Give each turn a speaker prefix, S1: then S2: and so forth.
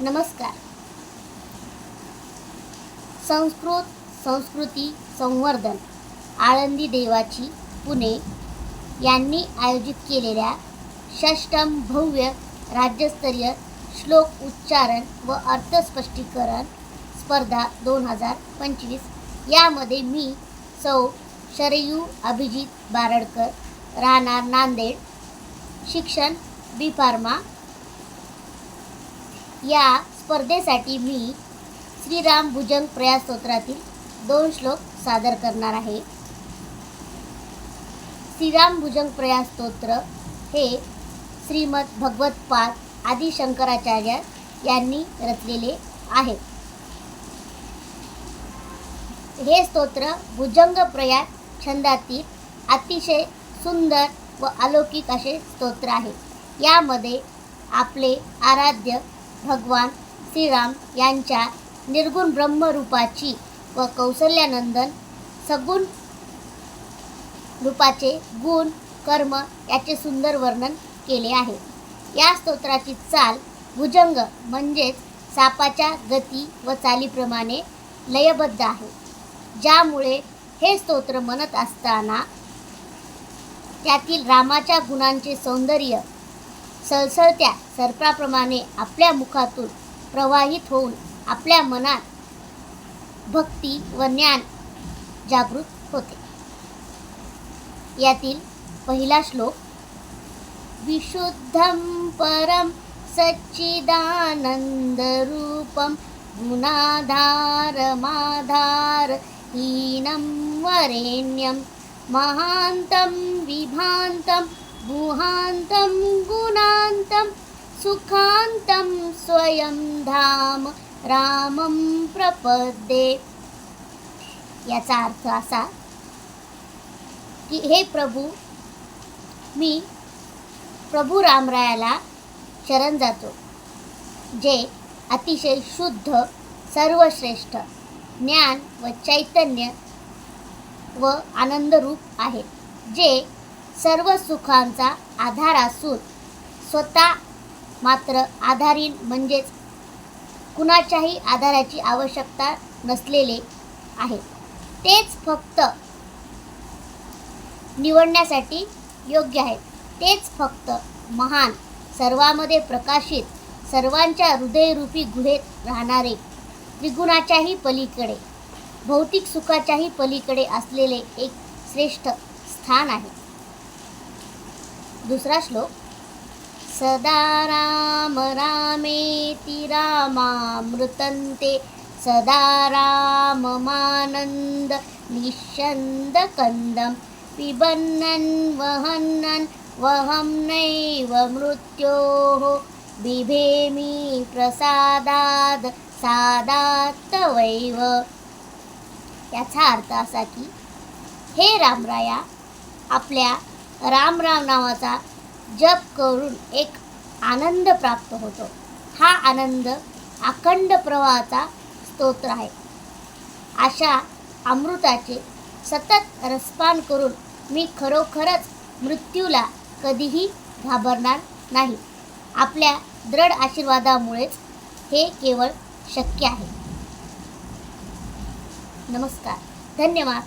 S1: नमस्कार. संस्कृत संस्कृती संवर्धन आळंदी देवाची पुणे यांनी आयोजित केलेल्या षष्टम भव्य राज्यस्तरीय श्लोक उच्चारण व अर्थस्पष्टीकरण स्पर्धा दोन हजार पंचवीस. यामध्ये मी सौ शरयू अभिजित बारडकर राहणार नांदेड शिक्षण बी फार्मा या स्पर्धेसाठी मी श्रीराम भुजंग प्रयास स्तोत्रातील दोन श्लोक सादर करणार आहे. श्रीराम भुजंग प्रयास स्तोत्र हे श्रीमद भगवतपाद आदी शंकराचार्य यांनी रचलेले आहे. हे स्तोत्र भुजंग प्रयास छंदातील अतिशय सुंदर व अलौकिक असे स्तोत्र आहे. यामध्ये आपले आराध्य भगवान श्रीराम यांच्या निर्गुण ब्रह्मरूपाची व कौसल्यानंदन सगुण रूपाचे गुण कर्म याचे सुंदर वर्णन केले आहे. या स्तोत्राची चाल भुजंग म्हणजेच सापाच्या गती व चालीप्रमाणे लयबद्ध आहे. ज्यामुळे हे स्तोत्र म्हणत असताना त्यातील रामाच्या गुणांचे सौंदर्य सळसळत्या सर्पाप्रमाणे आपल्या मुखातून प्रवाहित होऊन आपल्या मनात भक्ती व ज्ञान जागृत होते. यातील पहिला श्लोक विशुद्धं परं सच्चिदानन्दरूपं गुणाधारमाधार हीनं वरेण्यं महान्तं विभान्तं गुहान्तं गुणान्तं सुखान्तं स्वयं धाम रामं प्रपदे. याचा अर्थ असा की हे प्रभू मी प्रभू रामरायाला शरण जातो जे अतिशय शुद्ध सर्वश्रेष्ठ ज्ञान व चैतन्य व आनंदरूप आहे जे सर्व सुखांचा आधार असून स्वतः मात्र आधारीन म्हणजेच कुणाच्याही आधाराची आवश्यकता नसलेले आहे. तेच फक्त निवडण्यासाठी योग्य आहे. तेच फक्त महान सर्वामध्ये प्रकाशित सर्वांच्या हृदयरूपी गुहेत राहणारे त्रिगुणाच्याही पलीकडे भौतिक सुखाच्याही पलीकडे असलेले एक श्रेष्ठ स्थान आहे. दुसरा श्लोक. सदा राम रामेति रामामृतन्ते. सदा राममानन्द निःशन्दकन्दं पिबन्नन् वहन्नन् वहं नैव मृत्योः. बिभेमि प्रसादाद सादात्तवैव याचा अर्थ असा की हे रामराया आपल्या राम राम नावाचा जप करून एक आनंद प्राप्त होतो. हा आनंद अखंड प्रवाहाचा स्तोत्र आहे. अशा अमृताचे सतत रसपान करून मी खरोखरच मृत्यूला कधीही घाबरणार नाही. आपल्या दृढ आशीर्वादामुळेच हे केवळ शक्य आहे. नमस्कार. धन्यवाद.